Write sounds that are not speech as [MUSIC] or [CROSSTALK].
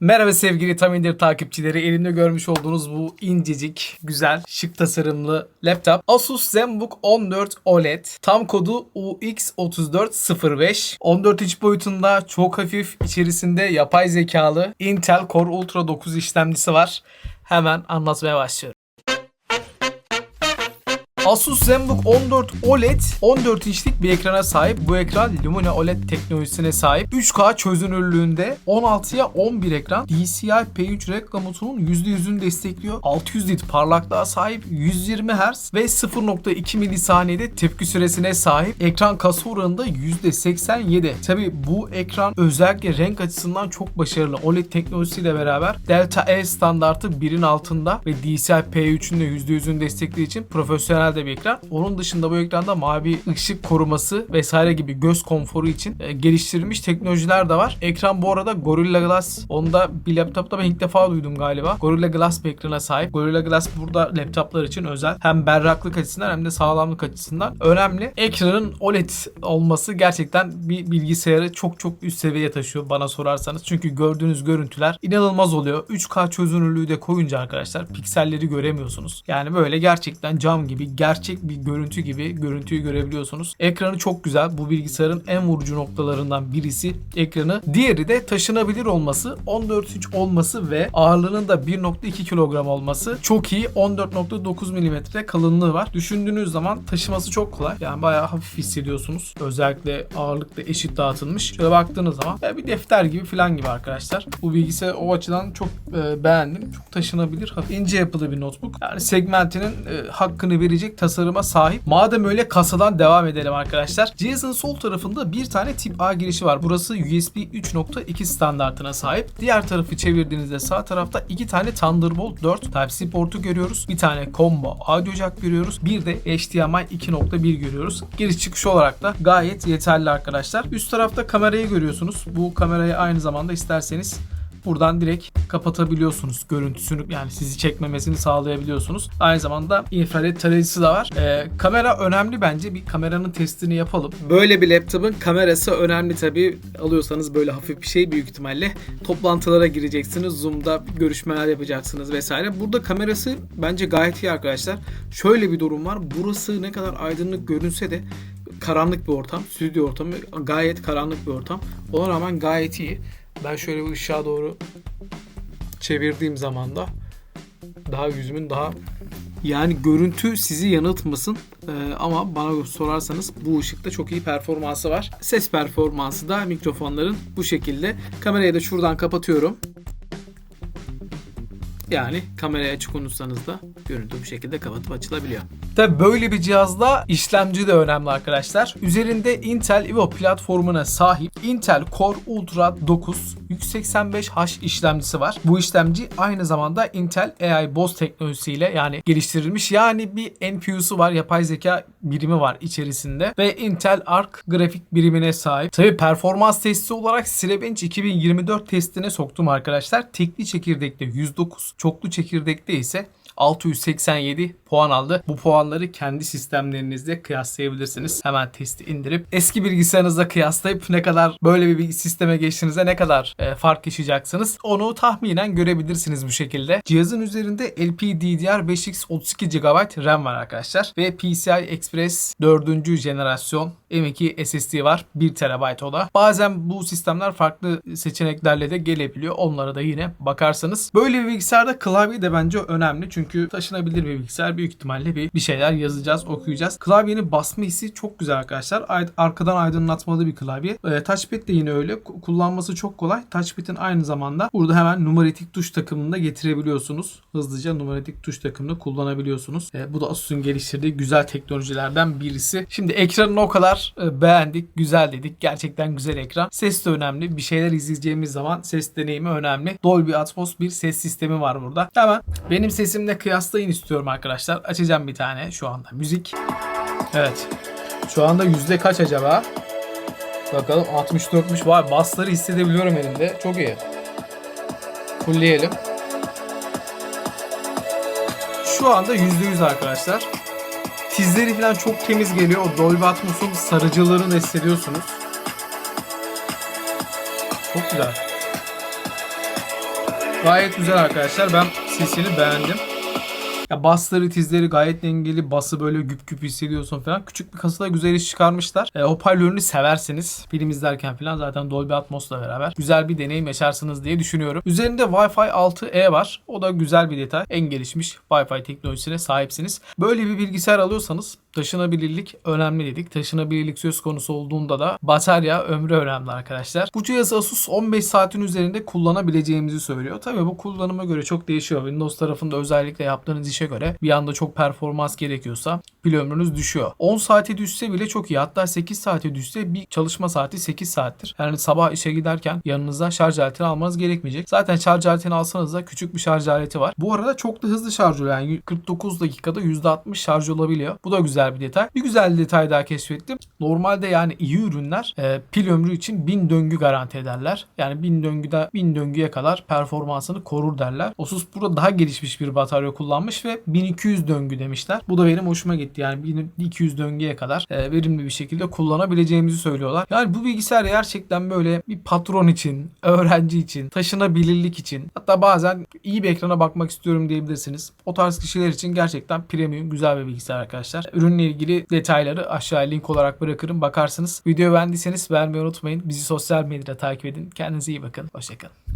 Merhaba sevgili Tam İndir takipçileri. Elimde görmüş olduğunuz bu incecik, güzel, şık tasarımlı laptop. Asus ZenBook 14 OLED. Tam kodu UX3405. 14 inç boyutunda çok hafif, içerisinde yapay zekalı Intel Core Ultra 9 işlemcisi var. Hemen anlatmaya başlıyorum. Asus ZenBook 14 OLED 14 inçlik bir ekrana sahip. Bu ekran Lumina OLED teknolojisine sahip. 3K çözünürlüğünde 16'ya 11 ekran. DCI P3 renk gamutunun %100'ünü destekliyor. 600 nit parlaklığa sahip. 120 Hz ve 0.2 milisaniyede tepki süresine sahip. Ekran kasa oranında %87. Tabi bu ekran özellikle renk açısından çok başarılı. OLED teknolojisiyle beraber Delta E standartı 1'in altında ve DCI P3'ün de %100'ünü desteklediği için profesyonel de bir ekran. Onun dışında bu ekranda mavi ışık koruması vesaire gibi göz konforu için e, geliştirilmiş teknolojiler de var. Ekran bu arada Gorilla Glass. Onda bir laptopta ben ilk defa duydum galiba. Gorilla Glass bir ekrana sahip. Gorilla Glass burada laptoplar için özel. Hem berraklık açısından hem de sağlamlık açısından önemli. Ekranın OLED olması gerçekten bir bilgisayarı çok çok üst seviyeye taşıyor bana sorarsanız. Çünkü gördüğünüz görüntüler inanılmaz oluyor. 3K çözünürlüğü de koyunca arkadaşlar pikselleri göremiyorsunuz. Yani böyle gerçekten cam gibi gerçek bir görüntü gibi görüntüyü görebiliyorsunuz. Ekranı çok güzel. Bu bilgisayarın en vurucu noktalarından birisi ekranı. Diğeri de taşınabilir olması, 14 inç olması ve ağırlığının da 1.2 kilogram olması çok iyi. 14.9 mm kalınlığı var. Düşündüğünüz zaman taşıması çok kolay. Yani bayağı hafif hissediyorsunuz. Özellikle ağırlık da eşit dağıtılmış. Şöyle baktığınız zaman bir defter gibi falan gibi arkadaşlar. Bu bilgisayar o açıdan çok e, beğendim. Çok taşınabilir, hafif ince yapılı bir notebook. Yani segmentinin e, hakkını verecek tasarıma sahip. Madem öyle kasadan devam edelim arkadaşlar. Cihazın sol tarafında bir tane tip A girişi var. Burası USB 3.2 standartına sahip. Diğer tarafı çevirdiğinizde sağ tarafta iki tane Thunderbolt 4 Type-C portu görüyoruz. Bir tane combo audio jack görüyoruz. Bir de HDMI 2.1 görüyoruz. Giriş çıkış olarak da gayet yeterli arkadaşlar. Üst tarafta kamerayı görüyorsunuz. Bu kamerayı aynı zamanda isterseniz buradan direkt kapatabiliyorsunuz görüntüsünü yani sizi çekmemesini sağlayabiliyorsunuz. Aynı zamanda infrared tarayıcısı da var. Ee, kamera önemli bence. Bir kameranın testini yapalım. Böyle bir laptopun kamerası önemli tabii. Alıyorsanız böyle hafif bir şey büyük ihtimalle. Toplantılara gireceksiniz. Zoom'da görüşmeler yapacaksınız vesaire. Burada kamerası bence gayet iyi arkadaşlar. Şöyle bir durum var. Burası ne kadar aydınlık görünse de karanlık bir ortam. Stüdyo ortamı gayet karanlık bir ortam. Ona rağmen gayet iyi. Ben şöyle bir ışığa doğru çevirdiğim zaman da daha yüzümün daha yani görüntü sizi yanıltmasın Ee, ama bana sorarsanız bu ışıkta çok iyi performansı var. Ses performansı da mikrofonların bu şekilde. Kamerayı da şuradan kapatıyorum. Yani kamerayı açık unutsanız da görüntü bu şekilde kapatıp açılabiliyor. Tabi böyle bir cihazda işlemci de önemli arkadaşlar. Üzerinde Intel Evo platformuna sahip Intel Core Ultra 9 185H işlemcisi var. Bu işlemci aynı zamanda Intel AI BOS teknolojisiyle yani geliştirilmiş yani bir NPU'su var. Yapay zeka birimi var içerisinde ve Intel Arc grafik birimine sahip. Tabi performans testi olarak Cinebench 2024 testine soktum arkadaşlar. Tekli çekirdekte 109, çoklu çekirdekte ise 687 puan aldı. Bu puanları kendi sistemlerinizde kıyaslayabilirsiniz. Hemen testi indirip eski bilgisayarınızla kıyaslayıp ne kadar böyle bir sisteme geçtiğinizde ne kadar e, fark yaşayacaksınız onu tahminen görebilirsiniz bu şekilde. Cihazın üzerinde LPDDR5X 32 GB RAM var arkadaşlar ve PCI Express 4. jenerasyon M2 SSD var 1 TB o da. Bazen bu sistemler farklı seçeneklerle de gelebiliyor. Onlara da yine bakarsanız. Böyle bir bilgisayarda klavye de bence önemli. Çünkü taşınabilir bir bilgisayar. Büyük ihtimalle bir, bir şeyler yazacağız, okuyacağız. Klavyenin basma hissi çok güzel arkadaşlar. Arkadan aydınlatmalı bir klavye. E, touchpad de yine öyle. Kullanması çok kolay. Touchpad'in aynı zamanda burada hemen numaratik tuş takımını da getirebiliyorsunuz. Hızlıca numaratik tuş takımını kullanabiliyorsunuz. E, bu da Asus'un geliştirdiği güzel teknolojilerden birisi. Şimdi ekranını o kadar e, beğendik, güzel dedik. Gerçekten güzel ekran. Ses de önemli. Bir şeyler izleyeceğimiz zaman ses deneyimi önemli. Dolby Atmos bir ses sistemi var burada. Hemen benim sesimle kıyaslayın istiyorum arkadaşlar. Açacağım bir tane şu anda müzik. Evet. Şu anda yüzde kaç acaba? Bakalım 64'müş. Vay bassları hissedebiliyorum elimde. Çok iyi. Fullleyelim. Şu anda %100 arkadaşlar. Tizleri falan çok temiz geliyor. O Dolby Atmos'un sarıcılığını hissediyorsunuz. Çok güzel. Gayet güzel arkadaşlar. Ben sesini beğendim. Ya basları tizleri gayet dengeli. Bası böyle güp güp hissediyorsun falan. Küçük bir kasada güzel iş çıkarmışlar. E, hoparlörünü severseniz film izlerken falan zaten Dolby Atmos'la beraber güzel bir deneyim yaşarsınız diye düşünüyorum. Üzerinde Wi-Fi 6E var. O da güzel bir detay. En gelişmiş Wi-Fi teknolojisine sahipsiniz. Böyle bir bilgisayar alıyorsanız taşınabilirlik önemli dedik. Taşınabilirlik söz konusu olduğunda da batarya ömrü önemli arkadaşlar. Bu cihazı Asus 15 saatin üzerinde kullanabileceğimizi söylüyor. Tabii bu kullanıma göre çok değişiyor. Windows tarafında özellikle yaptığınız işe göre bir anda çok performans gerekiyorsa pil ömrünüz düşüyor. 10 saate düşse bile çok iyi. Hatta 8 saate düşse bir çalışma saati 8 saattir. Yani sabah işe giderken yanınıza şarj aletini almanız gerekmeyecek. Zaten şarj aletini alsanız da küçük bir şarj aleti var. Bu arada çok da hızlı şarj oluyor. Yani 49 dakikada %60 şarj olabiliyor. Bu da güzel bir detay. Bir güzel detay daha keşfettim. Normalde yani iyi ürünler e, pil ömrü için 1000 döngü garanti ederler. Yani 1000 döngüde 1000 döngüye kadar performansını korur derler. Asus burada daha gelişmiş bir batarya kullanmış ve 1200 döngü demişler. Bu da benim hoşuma gitti. Yani 1200 döngüye kadar e, verimli bir şekilde kullanabileceğimizi söylüyorlar. Yani bu bilgisayar gerçekten böyle bir patron için, [LAUGHS] öğrenci için, taşınabilirlik için hatta bazen iyi bir ekrana bakmak istiyorum diyebilirsiniz. O tarz kişiler için gerçekten premium güzel bir bilgisayar arkadaşlar. Ürünle ilgili detayları aşağıya link olarak bırakırım. Bakarsınız. Videoyu beğendiyseniz beğenmeyi unutmayın. Bizi sosyal medyada takip edin. Kendinize iyi bakın. Hoşçakalın.